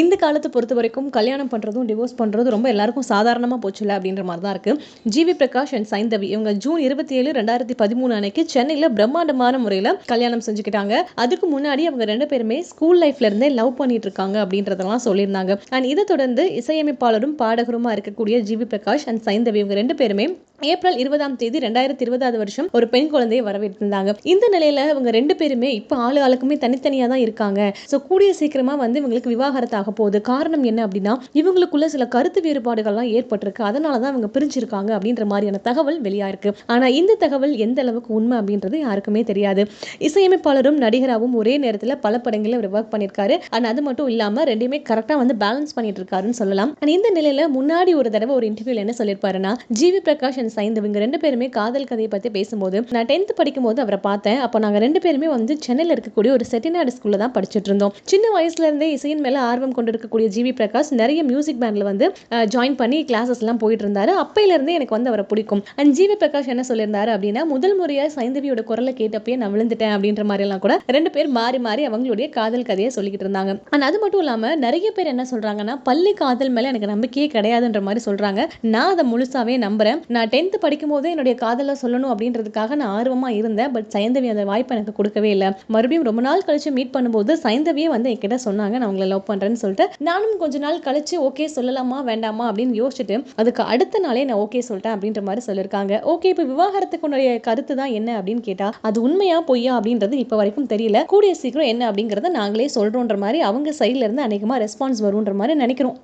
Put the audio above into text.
இந்த காலத்தை பொறுத்த வரைக்கும் கல்யாணம் பண்ணுறதும் டிவோர்ஸ் பண்ணுறதும் ரொம்ப எல்லாருக்கும் சாதாரணமாக போச்சுல அப்படின்ற மாதிரி தான் இருக்குது ஜிவி பிரகாஷ் அண்ட் சைந்தவி இவங்க ஜூன் இருபத்தி ஏழு ரெண்டாயிரத்தி பதிமூணு அன்னைக்கு சென்னையில் பிரம்மாண்டமான முறையில் கல்யாணம் செஞ்சுக்கிட்டாங்க. அதுக்கு முன்னாடி அவங்க ரெண்டு பேருமே ஸ்கூல் லைஃப்ல இருந்தே லவ் பண்ணிட்டு இருக்காங்க அப்படின்றதெல்லாம் சொல்லியிருந்தாங்க. அண்ட் இதை தொடர்ந்து இசையமைப்பாளரும் பாடகருமா இருக்கக்கூடிய ஜிவி பிரகாஷ் அண்ட் சைந்தவி இவங்க ரெண்டு பேருமே ஏப்ரல் இருபதாம் தேதி ரெண்டாயிரத்தி இருபதாவது வருஷம் ஒரு பெண் குழந்தையை வரவேற்றிருந்தாங்க. இந்த நிலையில இவங்க ரெண்டு பேருமே இப்போ ஆளு ஆளுக்குமே தனித்தனியாக தான் இருக்காங்க. ஸோ கூடிய சீக்கிரமா வந்து இவங்களுக்கு விவாகரத்து ஆக போகுது. காரணம் என்ன அப்படின்னா இவங்களுக்குள்ள சில கருத்து வேறுபாடுகள்லாம் ஏற்பட்டிருக்கு. அதனால தான் இவங்க பிரிஞ்சிருக்காங்க அப்படின்ற மாதிரியான தகவல் வெளியாயிருக்கு. ஆனா இந்த தகவல் எந்த அளவுக்கு உண்மை அப்படின்றது யாருக்குமே தெரியாது. இசையமைப்பாளரும் நடிகராகவும் ஒரே நேரத்தில் பல படங்களில் அவர் ஒர்க் பண்ணியிருக்காரு. அண்ட் அது மட்டும் இல்லாமல் ரெண்டுமே கரெக்டாக வந்து பேலன்ஸ் பண்ணிட்டு இருக்காருன்னு சொல்லலாம். அண்ட் இந்த நிலையில முன்னாடி ஒரு தடவை ஒரு இன்டர்வியூல என்ன சொல்லியிருப்பாருன்னா ஜிவி பிரகாஷ் அண்ட் சைந்தவங்க ரெண்டு பேருமே காதல் கதையை பற்றி பேசும்போது நான் டென்த் படிக்கும் போது அவரை பார்த்தேன். அப்போ நாங்க ரெண்டு பேருமே வந்து சென்னையில் இருக்கக்கூடிய ஒரு செட்டிநாடு ஸ்கூல்ல தான் படிச்சுட்டு இருந்தோம். சின்ன வயசுல இருந்தே இசையின் மேலே ஆர்வம் கொண்டிருக்கக்கூடிய ஜிவி பிரகாஷ் நிறைய மியூசிக் பேண்ட்ல வந்து ஜாயின் பண்ணி கிளாஸஸ்லாம் போயிட்டு இருந்தாரு. அப்பையிலேருந்தே எனக்கு வந்து அவரை பிடிக்கும். அண்ட் ஜிவி பிரகாஷ் என்ன சொல்லியிருந்தாரு அப்படின்னா முதல் முறையாக சைந்தவியோட குரலை கேட்டப்பயே நான் விழுந்துட்டேன் அப்படின்ற மாதிரி எல்லாம் கூட ரெண்டு பேர் மாறி மாறி அவங்களுடைய காதல் கதையை சொல்லிக்கிட்டு இருந்தாங்க. அண்ட் அது மட்டும் இல்லாமல் நிறைய பேர் என்ன சொல்றாங்கன்னா பள்ளி காதல் மேலே எனக்கு நம்பிக்கையே கிடையாதுன்ற மாதிரி சொல்கிறாங்க நான் அதை முழுசாவே நம்புறேன். நான் டென்த்து படிக்கும்போது என்னுடைய காதலை சொல்லணும் அப்படின்றதுக்காக நான் ஆர்வமாக இருந்தேன். பட் சைந்தவி அந்த வாய்ப்பு எனக்கு கொடுக்கவே இல்லை. மறுபடியும் ரொம்ப நாள் கழிச்சு மீட் பண்ணும்போது சைந்தவியே வந்து என்கிட்ட சொன்னாங்க நான் உங்களை லவ் பண்ணுறேன்னு சொல்லிட்டு. நானும் கொஞ்ச நாள் கழிச்சு ஓகே சொல்லலாமா வேண்டாமா? அப்படின்னு யோசிச்சுட்டு அதுக்கு அடுத்த நாளே நான் ஓகே சொல்லிட்டேன் அப்படின்ற மாதிரி சொல்லியிருக்காங்க. ஓகே இப்போ விவாகரத்துக்குடைய கருத்து தான் என்ன அப்படின்னு கேட்டால் அது உண்மையா பொய்யா அப்படின்றது இப்போ வரைக்கும் தெரியல. கூடிய சீக்கிரம் என்ன அப்படிங்கிறத நாங்களே சொல்கிறோன்ற மாதிரி அவங்க சைட்லேருந்து இருந்து ரெஸ்பான்ஸ் வரும்ன்ற மாதிரி நினைக்கிறோம்.